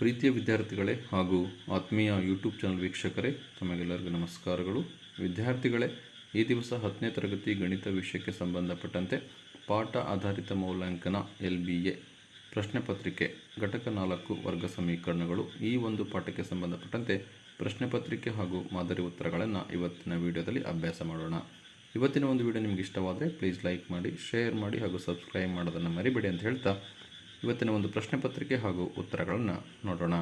ಪ್ರೀತಿಯ ವಿದ್ಯಾರ್ಥಿಗಳೇ ಹಾಗೂ ಆತ್ಮೀಯ ಯೂಟ್ಯೂಬ್ ಚಾನಲ್ ವೀಕ್ಷಕರೇ, ತಮಗೆಲ್ಲರಿಗೂ ನಮಸ್ಕಾರಗಳು. ವಿದ್ಯಾರ್ಥಿಗಳೇ, ಈ ದಿವಸ ಹತ್ತನೇ ತರಗತಿ ಗಣಿತ ವಿಷಯಕ್ಕೆ ಸಂಬಂಧಪಟ್ಟಂತೆ ಪಾಠ ಆಧಾರಿತ ಮೌಲ್ಯಾಂಕನ ಎಲ್ ಬಿ ಎ, ಪ್ರಶ್ನೆ ಪತ್ರಿಕೆ, ಘಟಕ ನಾಲ್ಕು ವರ್ಗ ಸಮೀಕರಣಗಳು ಈ ಒಂದು ಪಾಠಕ್ಕೆ ಸಂಬಂಧಪಟ್ಟಂತೆ ಪ್ರಶ್ನೆ ಪತ್ರಿಕೆ ಹಾಗೂ ಮಾದರಿ ಉತ್ತರಗಳನ್ನು ಇವತ್ತಿನ ವಿಡಿಯೋದಲ್ಲಿ ಅಭ್ಯಾಸ ಮಾಡೋಣ. ಇವತ್ತಿನ ಒಂದು ವಿಡಿಯೋ ನಿಮಗೆ ಇಷ್ಟವಾದರೆ ಪ್ಲೀಸ್ ಲೈಕ್ ಮಾಡಿ ಶೇರ್ ಮಾಡಿ ಹಾಗೂ ಸಬ್ಸ್ಕ್ರೈಬ್ ಮಾಡೋದನ್ನು ಮರಿಬೇಡಿ ಅಂತ ಹೇಳ್ತಾ ಇವತ್ತಿನ ಒಂದು ಪ್ರಶ್ನೆ ಪತ್ರಿಕೆ ಹಾಗೂ ಉತ್ತರಗಳನ್ನು ನೋಡೋಣ.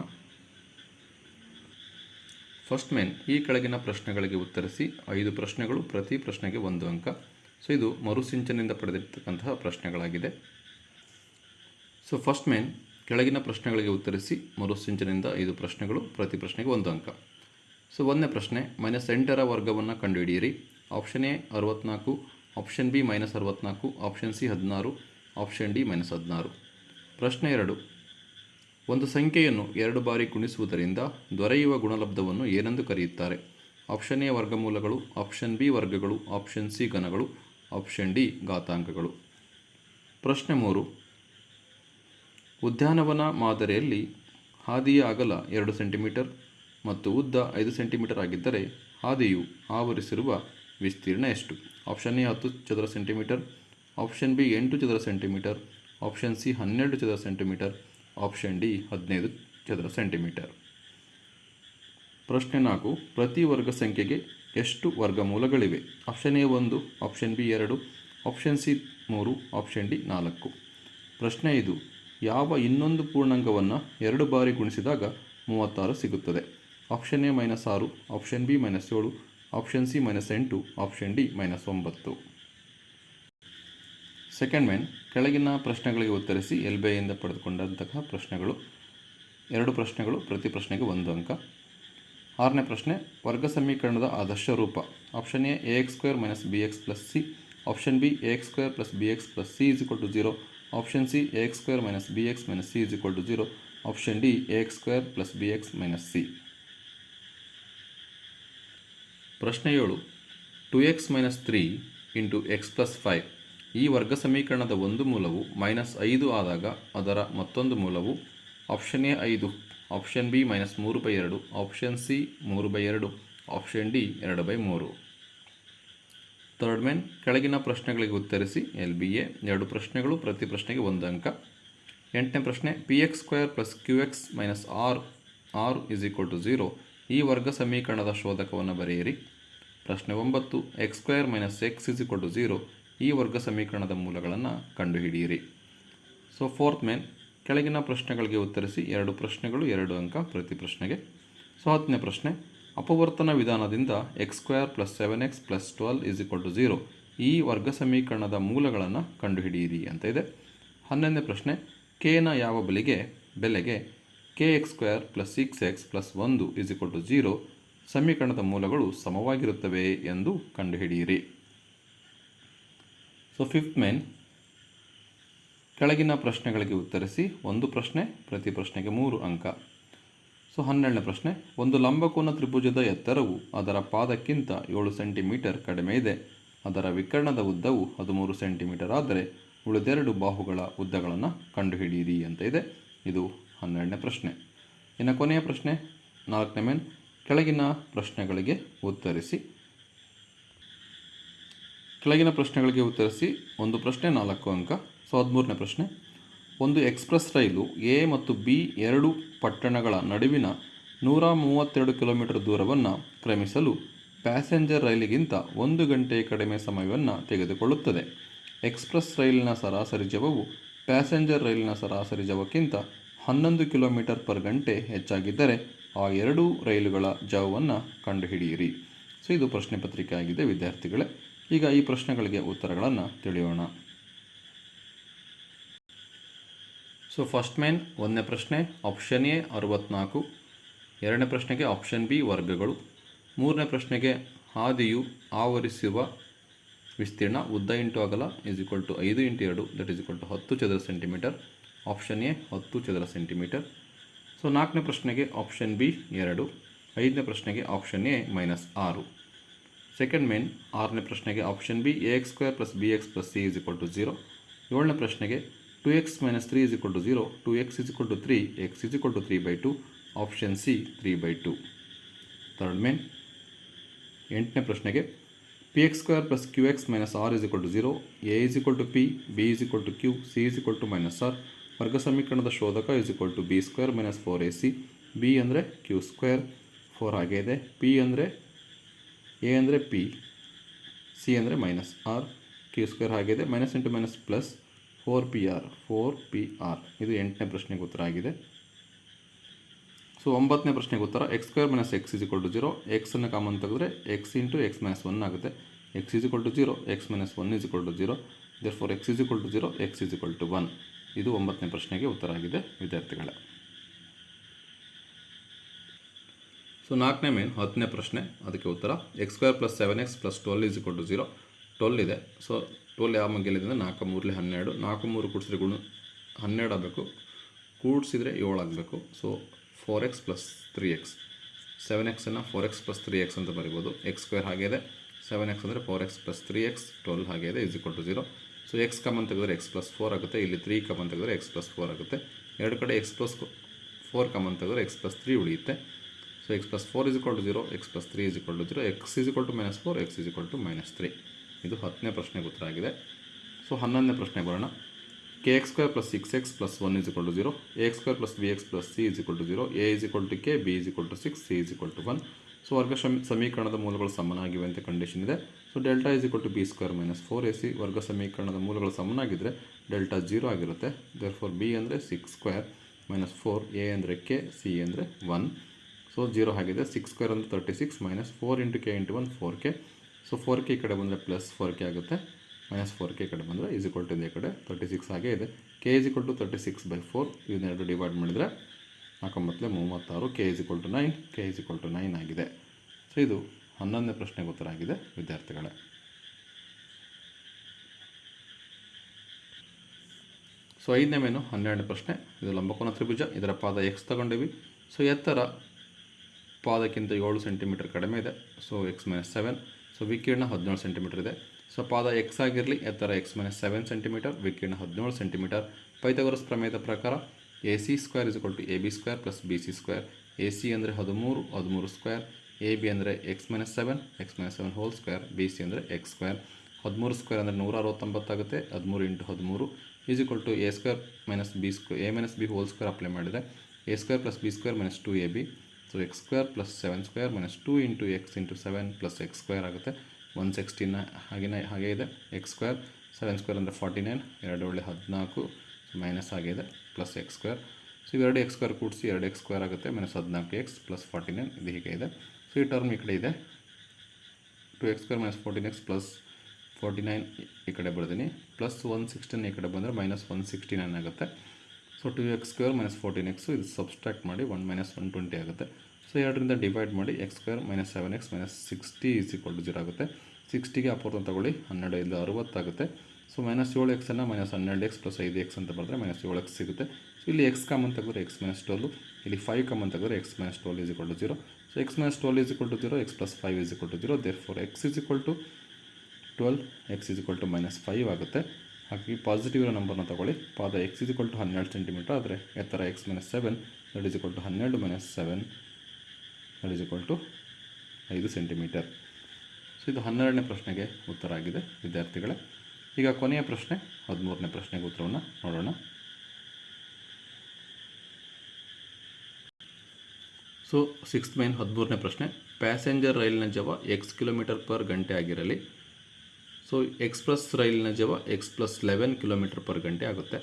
ಫಸ್ಟ್ ಮೇನ್ ಈ ಕೆಳಗಿನ ಪ್ರಶ್ನೆಗಳಿಗೆ ಉತ್ತರಿಸಿ ಐದು ಪ್ರಶ್ನೆಗಳು, ಪ್ರತಿ ಪ್ರಶ್ನೆಗೆ ಒಂದು ಅಂಕ. ಸೊ ಇದು ಮರುಸಿಂಚನೆಯಿಂದ ಪಡೆದಿರ್ತಕ್ಕಂತಹ ಪ್ರಶ್ನೆಗಳಾಗಿದೆ. ಸೊ ಫಸ್ಟ್ ಮೇನ್ ಕೆಳಗಿನ ಪ್ರಶ್ನೆಗಳಿಗೆ ಉತ್ತರಿಸಿ ಮರುಸಿಂಚನೆಯಿಂದ ಐದು ಪ್ರಶ್ನೆಗಳು, ಪ್ರತಿ ಪ್ರಶ್ನೆಗೆ ಒಂದು ಅಂಕ. ಸೊ ಒಂದನೇ ಪ್ರಶ್ನೆ ಮೈನಸ್ ಎಂಟರ ವರ್ಗವನ್ನು ಕಂಡುಹಿಡಿಯಿರಿ. ಆಪ್ಷನ್ ಎ ಅರವತ್ನಾಲ್ಕು. ಆಪ್ಷನ್ ಬಿ ಮೈನಸ್ ಅರವತ್ನಾಲ್ಕು. ಆಪ್ಷನ್ ಸಿ ಹದಿನಾರು. ಆಪ್ಷನ್ ಡಿ ಮೈನಸ್ ಹದಿನಾರು. ಪ್ರಶ್ನೆ ಎರಡು. ಒಂದು ಸಂಖ್ಯೆಯನ್ನು ಎರಡು ಬಾರಿ ಗುಣಿಸುವುದರಿಂದ ದೊರೆಯುವ ಗುಣಲಬ್ಧವನ್ನು ಏನೆಂದು ಕರೆಯುತ್ತಾರೆ? ಆಪ್ಷನ್ ಎ ವರ್ಗಮೂಲಗಳು, ಆಪ್ಷನ್ ಬಿ ವರ್ಗಗಳು, ಆಪ್ಷನ್ ಸಿ ಘನಗಳು, ಆಪ್ಷನ್ ಡಿ ಘಾತಾಂಕಗಳು. ಪ್ರಶ್ನೆ ಮೂರು. ಉದ್ಯಾನವನ ಮಾದರಿಯಲ್ಲಿ ಹಾದಿಯ ಅಗಲ ಎರಡು ಸೆಂಟಿಮೀಟರ್ ಮತ್ತು ಉದ್ದ ಐದು ಸೆಂಟಿಮೀಟರ್ ಆಗಿದ್ದರೆ ಹಾದಿಯು ಆವರಿಸಿರುವ ವಿಸ್ತೀರ್ಣ ಎಷ್ಟು? ಆಪ್ಷನ್ ಎ ಹತ್ತು ಚದರ ಸೆಂಟಿಮೀಟರ್, ಆಪ್ಷನ್ ಬಿ ಎಂಟು ಚದರ ಸೆಂಟಿಮೀಟರ್ ಆಪ್ಷನ್ ಸಿ ಹನ್ನೆರಡು ಚದರ ಸೆಂಟಿಮೀಟರ್ ಆಪ್ಷನ್ ಡಿ ಹದಿನೈದು ಚದರ ಸೆಂಟಿಮೀಟರ್ ಪ್ರಶ್ನೆ ನಾಲ್ಕು, ಪ್ರತಿ ವರ್ಗ ಸಂಖ್ಯೆಗೆ ಎಷ್ಟು ವರ್ಗಮೂಲಗಳಿವೆ ಆಪ್ಷನ್ ಎ ಒಂದು ಆಪ್ಷನ್ ಬಿ ಎರಡು ಆಪ್ಷನ್ ಸಿ ಮೂರು ಆಪ್ಷನ್ ಡಿ ನಾಲ್ಕು. ಪ್ರಶ್ನೆ ಇದು ಯಾವ ಇನ್ನೊಂದು ಪೂರ್ಣಾಂಗವನ್ನು ಎರಡು ಬಾರಿ ಗುಣಿಸಿದಾಗ ಮೂವತ್ತಾರು ಸಿಗುತ್ತದೆ? ಆಪ್ಷನ್ ಎ ಮೈನಸ್ ಆರು ಆಪ್ಷನ್ ಬಿ ಮೈನಸ್ ಏಳು ಆಪ್ಷನ್ ಸಿ ಮೈನಸ್ ಎಂಟು ಆಪ್ಷನ್ ಡಿ ಮೈನಸ್ ಒಂಬತ್ತು. ಸೆಕೆಂಡ್ ಮ್ಯಾನ್ ಕೆಳಗಿನ ಪ್ರಶ್ನೆಗಳಿಗೆ ಉತ್ತರಿಸಿ ಎಲ್ ಬಿ ಐಯಿಂದ ಪಡೆದುಕೊಂಡಂತಹ ಪ್ರಶ್ನೆಗಳು. ಎರಡು ಪ್ರಶ್ನೆಗಳು, ಪ್ರತಿ ಪ್ರಶ್ನೆಗೆ ಒಂದು ಅಂಕ. ಆರನೇ ಪ್ರಶ್ನೆ, ವರ್ಗ ಸಮೀಕರಣದ ಆದರ್ಶ ರೂಪ. Option A A X square minus B X plus C option B X square plus B X plus C is equal to zero option C X square minus B X minus C is equal to zero option D A X square plus B X minus C ಪ್ರಶ್ನೆ ಏಳು. Two X minus three into X plus five ಈ ವರ್ಗ ಸಮೀಕರಣದ ಒಂದು ಮೂಲವು minus ಐದು ಆದಾಗ ಅದರ ಮತ್ತೊಂದು ಮೂಲವು ಆಪ್ಷನ್ ಎ ಐದು, ಆಪ್ಷನ್ ಬಿ ಮೈನಸ್ ಮೂರು ಬೈ ಎರಡು, ಆಪ್ಷನ್ ಸಿ ಮೂರು ಬೈ ಎರಡು, ಆಪ್ಷನ್ ಡಿ ಎರಡು ಬೈ ಮೂರು. ಥರ್ಡ್ ಮೆನ್ ಕೆಳಗಿನ ಪ್ರಶ್ನೆಗಳಿಗೆ ಉತ್ತರಿಸಿ ಎಲ್ ಬಿ ಎ, ಎರಡು ಪ್ರಶ್ನೆಗಳು, ಪ್ರತಿ ಪ್ರಶ್ನೆಗೆ ಒಂದು ಅಂಕ. ಎಂಟನೇ ಪ್ರಶ್ನೆ, P X square plus Q X minus R R is equal to zero. ಈ ವರ್ಗ ಸಮೀಕರಣದ ಶೋಧಕವನ್ನು ಬರೆಯಿರಿ. ಪ್ರಶ್ನೆ ಒಂಬತ್ತು, X square minus X is equal to zero. ಈ ವರ್ಗ ಸಮೀಕರಣದ ಮೂಲಗಳನ್ನು ಕಂಡುಹಿಡಿಯಿರಿ. ಸೊ ಫೋರ್ತ್ ಮೇನ್ ಕೆಳಗಿನ ಪ್ರಶ್ನೆಗಳಿಗೆ ಉತ್ತರಿಸಿ ಎರಡು ಪ್ರಶ್ನೆಗಳು, ಎರಡು ಅಂಕ ಪ್ರತಿ ಪ್ರಶ್ನೆಗೆ. ಸೊ ಹತ್ತನೇ ಪ್ರಶ್ನೆ, ಅಪವರ್ತನ ವಿಧಾನದಿಂದ X square plus seven X plus twelve is equal to zero ಈ ವರ್ಗ ಸಮೀಕರಣದ ಮೂಲಗಳನ್ನು ಕಂಡುಹಿಡಿಯಿರಿ ಅಂತ ಇದೆ. ಹನ್ನೊಂದನೇ ಪ್ರಶ್ನೆ ಕೆನ ಯಾವ ಬೆಲೆಗೆ ಬೆಲೆಗೆ K X square plus six X plus ಒಂದು ಇಸ್ ಈಕ್ವಲ್ ಟು ಝೀರೋ ಸಮೀಕರಣದ ಮೂಲಗಳು ಸಮವಾಗಿರುತ್ತವೆ ಎಂದು ಕಂಡುಹಿಡಿಯಿರಿ. ಸೊ ಫಿಫ್ತ್ ಮೇನ್ ಕೆಳಗಿನ ಪ್ರಶ್ನೆಗಳಿಗೆ ಉತ್ತರಿಸಿ, ಒಂದು ಪ್ರಶ್ನೆ, ಪ್ರತಿ ಪ್ರಶ್ನೆಗೆ ಮೂರು ಅಂಕ. ಸೊ ಹನ್ನೆರಡನೇ ಪ್ರಶ್ನೆ, ಒಂದು ಲಂಬಕೋನ ತ್ರಿಭುಜದ ಎತ್ತರವು ಅದರ ಪಾದಕ್ಕಿಂತ ಏಳು ಸೆಂಟಿಮೀಟರ್ ಕಡಿಮೆ ಇದೆ. ಅದರ ವಿಕರ್ಣದ ಉದ್ದವು ಹದಿಮೂರು ಸೆಂಟಿಮೀಟರ್ ಆದರೆ ಉಳಿದೆರಡು ಬಾಹುಗಳ ಉದ್ದಗಳನ್ನು ಕಂಡುಹಿಡಿಯಿರಿ ಅಂತ ಇದೆ. ಇದು ಹನ್ನೆರಡನೇ ಪ್ರಶ್ನೆ. ಇನ್ನು ಕೊನೆಯ ಪ್ರಶ್ನೆ, ನಾಲ್ಕನೇ ಮೇನ್ ಕೆಳಗಿನ ಪ್ರಶ್ನೆಗಳಿಗೆ ಉತ್ತರಿಸಿ. ಕೆಳಗಿನ ಪ್ರಶ್ನೆಗಳಿಗೆ ಉತ್ತರಿಸಿ ಒಂದು ಪ್ರಶ್ನೆ ನಾಲ್ಕು ಅಂಕ, ಸೊ ಹದಿಮೂರನೇ ಪ್ರಶ್ನೆ. ಒಂದು ಎಕ್ಸ್ಪ್ರೆಸ್ ರೈಲು ಎ ಮತ್ತು ಬಿ ಎರಡು ಪಟ್ಟಣಗಳ ನಡುವಿನ ನೂರ ಮೂವತ್ತೆರಡು ಕಿಲೋಮೀಟರ್ ದೂರವನ್ನು ಕ್ರಮಿಸಲು ಪ್ಯಾಸೆಂಜರ್ ರೈಲಿಗಿಂತ ಒಂದು ಗಂಟೆ ಕಡಿಮೆ ಸಮಯವನ್ನು ತೆಗೆದುಕೊಳ್ಳುತ್ತದೆ. ಎಕ್ಸ್ಪ್ರೆಸ್ ರೈಲಿನ ಸರಾಸರಿ ಜವವು ಪ್ಯಾಸೆಂಜರ್ ರೈಲಿನ ಸರಾಸರಿ ಜವಕ್ಕಿಂತ ಹನ್ನೊಂದು ಕಿಲೋಮೀಟರ್ ಪರ್ ಗಂಟೆ ಹೆಚ್ಚಾಗಿದ್ದರೆ ಆ ಎರಡೂ ರೈಲುಗಳ ಜವವನ್ನು ಕಂಡುಹಿಡಿಯಿರಿ. ಸೊ ಇದು ಪ್ರಶ್ನೆ ಪತ್ರಿಕೆ ಆಗಿದೆ, ವಿದ್ಯಾರ್ಥಿಗಳೇ. ಈಗ ಈ ಪ್ರಶ್ನೆಗಳಿಗೆ ಉತ್ತರಗಳನ್ನು ತಿಳಿಯೋಣ. ಸೊ ಫಸ್ಟ್ ಮೇನ್ ಒಂದನೇ ಪ್ರಶ್ನೆ ಆಪ್ಷನ್ ಎ ಅರವತ್ನಾಲ್ಕು. ಎರಡನೇ ಪ್ರಶ್ನೆಗೆ ಆಪ್ಷನ್ ಬಿ ವರ್ಗಗಳು. ಮೂರನೇ ಪ್ರಶ್ನೆಗೆ ಹಾದಿಯು ಆವರಿಸುವ ವಿಸ್ತೀರ್ಣ ಉದ್ದ ಇಂಟು ಅಗಲ ಇಸ್ ಈಕ್ವಲ್ ಟು ಐದು ಇಂಟು ಎರಡು ದಟ್ ಈಸ್ ಈಕ್ವಲ್ ಟು ಹತ್ತು ಚದರ ಸೆಂಟಿಮೀಟರ್ ಆಪ್ಷನ್ ಎ ಹತ್ತು ಚದರ ಸೆಂಟಿಮೀಟರ್ ಸೊ ನಾಲ್ಕನೇ ಪ್ರಶ್ನೆಗೆ ಆಪ್ಷನ್ ಬಿ ಎರಡು. ಐದನೇ ಪ್ರಶ್ನೆಗೆ ಆಪ್ಷನ್ ಎ ಮೈನಸ್ ಆರು. ಸೆಕೆಂಡ್ ಮೇನ್ ಆರನೇ ಪ್ರಶ್ನೆಗೆ option B A X square plus B X plus C is equal to zero ಏಳನೇ ಪ್ರಶ್ನೆಗೆ two X minus three is equal to zero two X is equal to three X is equal to three by two option C three by two third main ಎಂಟನೇ ಪ್ರಶ್ನೆಗೆ P X square plus Q X minus R is equal to zero A is equal to P B is equal to Q C is equal to minus R ವರ್ಗ ಸಮೀಕರಣದ ಶೋಧಕ is equal to B square minus four A C B ಅಂದರೆ Q square four ಹಾಗೆ ಇದೆ P ಅಂದರೆ A ಅಂದರೆ P C ಅಂದರೆ minus R Q square ಆಗಿದೆ. Minus into minus plus four P R four P R ಇದು ಎಂಟನೇ ಪ್ರಶ್ನೆಗೆ ಉತ್ತರ ಆಗಿದೆ. ಸೊ ಒಂಬತ್ತನೇ ಪ್ರಶ್ನೆಗೆ ಉತ್ತರ. X square minus X is equal to zero ಎಕ್ಸನ್ನು common ತೆಗೆದ್ರೆ X into X minus one ಆಗುತ್ತೆ. X is equal to zero X minus one is equal to zero therefore X is equal to zero X is equal to one ಇದು ಒಂಬತ್ತನೇ ಪ್ರಶ್ನೆಗೆ ಉತ್ತರ ಆಗಿದೆ. ವಿದ್ಯಾರ್ಥಿಗಳೇ. So ನಾಲ್ಕನೇ main ಹತ್ತನೇ ಪ್ರಶ್ನೆ, ಅದಕ್ಕೆ ಉತ್ತರ. X square plus seven X plus twelve is to zero twelve ಇದೆ. ಸೊ ಟ್ವೆಲ್ ಯಾವ ಮಗ್ಗೆಲಿದೆ ನಾಲ್ಕು ಮೂರಲಿ ಹನ್ನೆರಡು. ನಾಲ್ಕು ಮೂರು ಕೂಡಿಸಿದ್ರೆ ಗುಣ ಹನ್ನೆರಡು ಆಗಬೇಕು. ಕೂಡಿಸಿದ್ರೆ ಏಳು ಆಗಬೇಕು. So four X plus three X seven ಎಕ್ಸನ್ನು four X plus three X ಅಂತ ಬರಿಬೋದು. ಎಕ್ಸ್ ಸ್ಕ್ವೇರ್ ಇದೆ. ಸೆವೆನ್ ಎಕ್ಸ್ ಅಂದರೆ four X plus three X twelve ಹಾಗಿದೆ is equal to zero so X common ತೆಗೆದ್ರೆ ಎಕ್ಸ್ ಪ್ಲಸ್ ಫೋರ್ ಆಗುತ್ತೆ. ಇಲ್ಲಿ three common ತೆಗೆದ್ರೆ X plus four ಆಗುತ್ತೆ. ಎರಡು ಕಡೆ ಎಕ್ಸ್ ಪ್ಲಸ್ ಫೋರ್ ಕಮನ್ ತೆಗೆದ್ರೆ ಎಕ್ಸ್ ಪ್ಲಸ್ ತ್ರೀ ಉಳಿಯುತ್ತೆ. So X plus four is to zero x plus three is to zero x is to minus four x is to minus three ಇದು ಹತ್ತನೇ ಪ್ರಶ್ನೆಗೆ ಉತ್ತರ ಆಗಿದೆ ಸೊ ಹನ್ನೊಂದನೇ ಪ್ರಶ್ನೆ ಬರೋಣ k x square plus six x plus one is to zero a x square plus b x plus c is to zero a is to k b is to six c is to one so ವರ್ಗ ಸಮೀಕರಣದ ಮೂಲಗಳು ಸಮನಾಗಿವೆ ಅಂತ condition ಇದೆ so delta is to b square minus four a c ವರ್ಗ ಸಮೀಕರಣದ ಮೂಲಗಳು ಸಮನಾಗಿದ್ದರೆ ಡೆಲ್ಟಾ ಜೀರೋ ಆಗಿರುತ್ತೆ ದೇರ್ ಫೋರ್ ಬಿ ಅಂದರೆ six square minus four a ಅಂದರೆ ಕೆ ಸಿ ಅಂದರೆ ಒನ್ ಸೊ ಜೀರೋ ಆಗಿದೆ. ಸಿಕ್ಸ್ ಸ್ಕ್ವೇರ್ ಅಂದರೆ thirty six minus four into k into one four k so four k ಈ ಕಡೆ ಬಂದರೆ ಪ್ಲಸ್ ಫೋರ್ ಕೆ ಆಗುತ್ತೆ. Minus four k ಕಡೆ ಬಂದರೆ ಈಸ್ ಇಕ್ವಲ್ ಟು ಈ ಕಡೆ. ತರ್ಟಿ ಸಿಕ್ಸ್ ಹಾಗೆ ಇದೆ. K is equal to thirty six by four ಇದನ್ನೆರಡು divide ಮಾಡಿದರೆ ನಾಲ್ಕೊಂಬತ್ತಲೆ ಮೂವತ್ತಾರು. K is equal to nine k is equal to nine ಆಗಿದೆ. ಸೊ ಇದು ಹನ್ನೊಂದನೇ ಪ್ರಶ್ನೆಗೆ ಉತ್ತರ ಆಗಿದೆ, ವಿದ್ಯಾರ್ಥಿಗಳೇ. ಸೊ ಐದನೇ ಮೇನು ಹನ್ನೆರಡನೇ ಪ್ರಶ್ನೆ. ಇದು ಲಂಬಕೋನ ತ್ರಿಭುಜ. ಇದರ ಪಾದ ಎಕ್ಸ್ ತಗೊಂಡಿವಿ. ಸೊ ಎತ್ತರ ಪಾದಕ್ಕಿಂತ ಏಳು ಸೆಂಟಿಮೀಟರ್ ಕಡಿಮೆ ಇದೆ. So x minus seven so ವಿಕೀರ್ಣ ಹದಿನೇಳು ಸೆಂಟಿಮೀಟರ್ ಇದೆ. ಸೊ ಪಾದ ಎಕ್ಸ್ ಆಗಿರಲಿ, ಎತ್ತರ ಎಕ್ಸ್ ಮೈನಸ್ ಸೆವೆನ್ ಸೆಂಟಿಮೀಟರ್ ವಿಕೀರ್ಣ ಹದಿನೇಳು ಸೆಂಟಿಮೀಟರ್ ಪೈಥಾಗೋರಸ್ ಪ್ರಮೇಯದ ಪ್ರಕಾರ a c square is to a b square plus b c square a c ಅಂದರೆ ಹದಿಮೂರು ಹದಿಮೂರು ಸ್ಕ್ವೇರ್ ಎ ಬಿ ಅಂದರೆ x minus seven x minus seven whole square b c ಅಂದರೆ x square ಹದಿಮೂರು square ಅಂದರೆ ನೂರ ಅರವತ್ತೊಂಬತ್ತಾಗುತ್ತೆ ಹದಿಮೂರು ಇಂಟು ಹದಿಮೂರು is equal to a square minus b square a minus b whole square apply ಮಾಡಿದರೆ a square plus b square minus two a b so x square plus seven square minus two into x into seven plus x square ಆಗುತ್ತೆ. One sixteen ಹಾಗೆ ಹಾಗೆ ಇದೆ. X square seven square ಅಂದರೆ forty nine ಎರಡು ಒಳ್ಳೆ ಹದಿನಾಲ್ಕು minus ಆಗಿದೆ plus x square so ಇವೆರಡು ಎಕ್ಸ್ ಸ್ಕ್ವೇರ್ ಕೂಡಿಸಿ ಎರಡು ಎಕ್ಸ್ ಸ್ಕ್ವೇರ್ ಆಗುತ್ತೆ ಮೈನಸ್ ಹದಿನಾಲ್ಕು ಎಕ್ಸ್ ಪ್ಲಸ್ ಫಾರ್ಟಿ ನೈನ್ ಇದು ಹೀಗೆ ಇದೆ. ಸೊ ಈ ಟರ್ಮ್ ಈ ಕಡೆ ಇದೆ. Two x square minus fourteen x plus forty nine ಈ ಕಡೆ ಬರ್ತೀನಿ ಪ್ಲಸ್ ಒನ್ ಸಿಕ್ಸ್ಟೀನ್ ಈ ಕಡೆ ಬಂದರೆ ಮೈನಸ್ ಒನ್ ಸಿಕ್ಸ್ಟಿ ನೈನ್ ಆಗುತ್ತೆ. So two x square minus fourteen x, ಇದು ಸಬ್ಸ್ಟ್ರಾಕ್ಟ್ ಮಾಡಿ ಒನ್ ಮೈನಸ್ ಒನ್ ಟ್ವೆಂಟಿ ಆಗುತ್ತೆ. ಸೊ ಎರಡರಿಂದ ಡಿವೈಡ್ ಮಾಡಿ x square minus seven x minus sixty is equal to zero ಆಗುತ್ತೆ. ಸಿಕ್ಸ್ಟಿಗೆ ಅಪೋರ್ತ ತಗೊಳ್ಳಿ ಹನ್ನೆರಡು ಇಂದ ಅರುವತ್ತಾಗುತ್ತೆ ಸೊ ಮೈನಸ್ ಏಳು ಎಕ್ಸನ್ನು ಮೈನಸ್ ಹನ್ನೆರಡು ಎಕ್ಸ್ ಪ್ಲಸ್ ಐದು ಎಕ್ಸ್ ಅಂತ ಬರೆದ್ರೆ ಮೈನಸ್ ಏಳು ಎಕ್ಸ್ ಸಿಗುತ್ತೆ. ಸೊ ಇಲ್ಲಿ ಎಕ್ಸ್ ಕಾಮನ್ ತೆಗೆದ್ರೆ ಎಕ್ಸ್ ಮೈನಸ್ ಟ್ವೆಲ್ಲು ಇಲ್ಲಿ ಫೈವ್ ಕಾಮನ್ ತೆಗೆದ್ರೆ x minus twelve is equal to zero. So x minus twelve is equal to zero, x plus five is equal to zero therefore x is equal to twelve x is equal to minus five ಆಗುತ್ತೆ. ಹಾಗಾಗಿ positive ಇರೋ ನಂಬರ್ನ ತಗೊಳ್ಳಿ. ಪಾದ x is equal to ಹನ್ನೆರಡು centimetre ಆದರೆ ಎತ್ತರ x minus seven is equal to ಹನ್ನೆರಡು minus seven is equal to ಐದು ಸೆಂಟಿಮೀಟರ್ ಸೊ ಇದು ಹನ್ನೆರಡನೇ ಪ್ರಶ್ನೆಗೆ ಉತ್ತರ ಆಗಿದೆ, ವಿದ್ಯಾರ್ಥಿಗಳೇ. ಈಗ ಕೊನೆಯ ಪ್ರಶ್ನೆ, ಹದಿಮೂರನೇ ಪ್ರಶ್ನೆಗೆ ಉತ್ತರವನ್ನು ನೋಡೋಣ. ಸೊ ಸಿಕ್ಸ್ತ್ ಮೈನ್ ಹದಿಮೂರನೇ ಪ್ರಶ್ನೆ ಪ್ಯಾಸೆಂಜರ್ ರೈಲಿನ ಜವ ಎಕ್ಸ್ ಕಿಲೋಮೀಟರ್ ಪರ್ ಗಂಟೆ ಆಗಿರಲಿ. ಸೊ ಎಕ್ಸ್ಪ್ರೆಸ್ ರೈಲಿನ ಜವ x plus eleven kilometre per ಗಂಟೆ ಆಗುತ್ತೆ.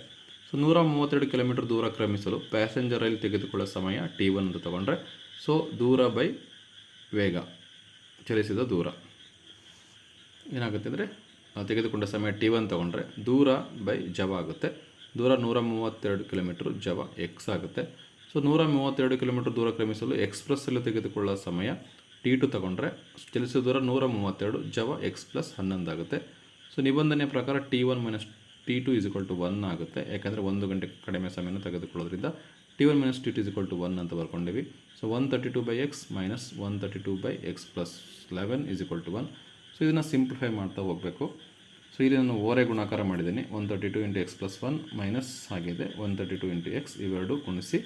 ಸೊ ನೂರ ಮೂವತ್ತೆರಡು ಕಿಲೋಮೀಟರ್ ದೂರ ಕ್ರಮಿಸಲು ಪ್ಯಾಸೆಂಜರ್ ರೈಲು ತೆಗೆದುಕೊಳ್ಳೋ ಸಮಯ ಟಿ ಒನ್ ಅಂತ ತಗೊಂಡ್ರೆ. ಸೊ ದೂರ ಬೈ ವೇಗ, ಚಲಿಸಿದ ದೂರ. ಏನಾಗುತ್ತೆ ಅಂದರೆ ತೆಗೆದುಕೊಂಡ ಸಮಯ ಟಿ ಒನ್ ತೊಗೊಂಡ್ರೆ ದೂರ ಬೈ ಜವ ಆಗುತ್ತೆ. ದೂರ ನೂರ ಮೂವತ್ತೆರಡು ಕಿಲೋಮೀಟ್ರ್ ಜವ ಎಕ್ಸ್ ಆಗುತ್ತೆ. ಸೊ ನೂರ ಮೂವತ್ತೆರಡು ಕಿಲೋಮೀಟ್ರ್ ದೂರ ಕ್ರಮಿಸಲು ಎಕ್ಸ್ಪ್ರೆಸ್ಸಲ್ಲಿ ತೆಗೆದುಕೊಳ್ಳೋ ಸಮಯ ಟಿ ಟು ತಗೊಂಡ್ರೆ ಚಲಿಸಿದ ದೂರ ನೂರ ಮೂವತ್ತೆರಡು ಜವ ಎಕ್ಸ್ ಪ್ಲಸ್ ಹನ್ನೊಂದು ಆಗುತ್ತೆ. ಸೊ ನಿಬಂಧನೆಯ ಪ್ರಕಾರ t one minus t two is equal to one ಆಗುತ್ತೆ. ಯಾಕಂದರೆ ಒಂದು ಗಂಟೆ ಕಡಿಮೆ ಸಮಯನ ತೆಗೆದುಕೊಳ್ಳೋದ್ರಿಂದ t one minus t two is equal to one ಅಂತ ಬರ್ಕೊಂಡಿವಿ. So one thirty two by x minus one thirty two by x plus eleven is equal to one so ಇದನ್ನು simplify ಮಾಡ್ತಾ ಹೋಗಬೇಕು. ಸೊ ಇಲ್ಲಿ ನಾನು ಓರೆ ಗುಣಾಕಾರ ಮಾಡಿದ್ದೀನಿ. One thirty two into x plus one minus ಆಗಿದೆ. One thirty two into x ಇವೆರಡು ಗುಣಿಸಿ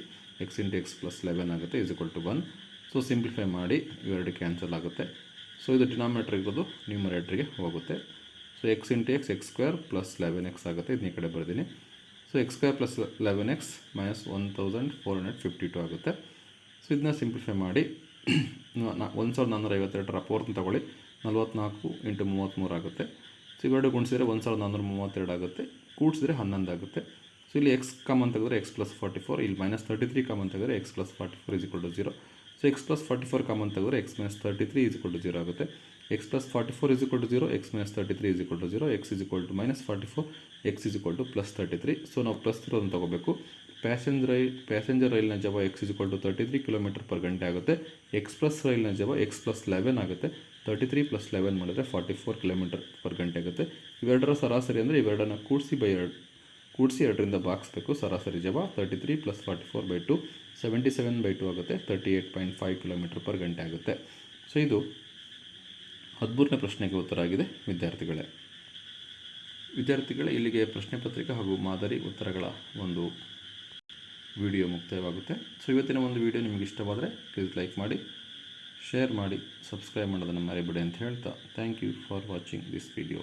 x into x plus eleven ಆಗುತ್ತೆ is equal to one so simplify ಮಾಡಿ ಇವೆರಡು ಕ್ಯಾನ್ಸಲ್ ಆಗುತ್ತೆ. ಸೊ ಇದು ಡಿನಾಮಿನೇಟರ್ ಇರೋದು ನ್ಯೂಮರೇಟ್ರಿಗೆ ಹೋಗುತ್ತೆ. So x into x x square plus eleven x ಆಗುತ್ತೆ. ಇದನ್ನ ಈ ಕಡೆ ಬರ್ತೀನಿ so x square plus eleven x minus one thousand four hundred fifty two ಆಗುತ್ತೆ. ಸೊ ಇದನ್ನ ಸಿಂಪ್ಲಿಫೈ ಮಾಡಿ. ಒಂದು ಸಾವಿರದ ನಾನ್ನೂರ ಐವತ್ತೆರಡರ ಫೋರ್ತ್ನ ತಗೊಳ್ಳಿ. ನಲ್ವತ್ನಾಲ್ಕು ಇಂಟು ಮೂವತ್ತ್ಮೂರು ಆಗುತ್ತೆ. ಸೊ ಇವೆರಡು ಗುಣಿಸಿದ್ರೆ ಒಂದು ಸಾವಿರದ ನಾನ್ನೂರ ಮೂವತ್ತೆರಡು ಆಗುತ್ತೆ. ಕೂಡಿಸಿದ್ರೆ ಹನ್ನೊಂದು ಆಗುತ್ತೆ. ಸೊ ಇಲ್ಲಿ ಎಕ್ಸ್ ಕಾಮನ್ ತೆಗೆದ್ರೆ ಎಕ್ಸ್ ಪ್ಲಸ್ ಫಾರ್ಟಿ ಫೋರ್ ಇಲ್ಲಿ ಮೈನಸ್ ತರ್ಟಿ ತ್ರೀ ಕಾಮನ್ ತೆಗೆದ್ರೆ x plus forty four is equal to zero so x plus forty four common ತೆಗೆದ್ರೆ x minus thirty three is equal to zero ಆಗುತ್ತೆ. X plus forty four is to zero x minus thirty three is equal to zero x is to minus forty four x is to plus thirty three so ನಾವು plus ಇರೋದನ್ನು ತಗೋಬೇಕು. Passenger rail passenger ರೈಲ್ನ ಜವ x is to thirty three kilometre per ಗಂಟೆ ಆಗುತ್ತೆ. X plus ರೈಲ್ನ ಜವ x plus eleven ಆಗುತ್ತೆ. Thirty three plus eleven ಮಾಡಿದ್ರೆ ಫಾರ್ಟಿ ಫೋರ್ ಕಿಲೋಮೀಟರ್ ಪರ್ ಗಂಟೆ ಆಗುತ್ತೆ. ಇವೆರಡರ ಸರಾಸರಿ ಅಂದರೆ ಇವೆರಡನ್ನ ಕೂಡಿಸಿ ಬೈ ಎರಡು ಕೂಡಿಸಿ ಎರಡರಿಂದ ಭಾಗಿಸ್ಬೇಕು ಸರಾಸರಿ ಜವ thirty three plus forty four by two seventy seven by two ಆಗುತ್ತೆ. Thirty eight point five kilometre per ಗಂಟೆ ಆಗುತ್ತೆ. ಸೊ ಇದು ಹದಿಮೂರನೇ ಪ್ರಶ್ನೆಗೆ ಉತ್ತರ ಆಗಿದೆ. ವಿದ್ಯಾರ್ಥಿಗಳೇ. ವಿದ್ಯಾರ್ಥಿಗಳೇ, ಇಲ್ಲಿಗೆ ಪ್ರಶ್ನೆ ಪತ್ರಿಕೆ ಹಾಗೂ ಮಾದರಿ ಉತ್ತರಗಳ ಒಂದು ವಿಡಿಯೋ ಮುಕ್ತಾಯವಾಗುತ್ತೆ. ಸೊ ಇವತ್ತಿನ ಒಂದು ವಿಡಿಯೋ ನಿಮಗೆ ಇಷ್ಟವಾದರೆ ಪ್ಲೀಸ್ ಲೈಕ್ ಮಾಡಿ ಶೇರ್ ಮಾಡಿ ಸಬ್ಸ್ಕ್ರೈಬ್ ಮಾಡೋದನ್ನು ಮರಿಬೇಡಿ ಅಂತ ಹೇಳ್ತಾ thank you for watching this video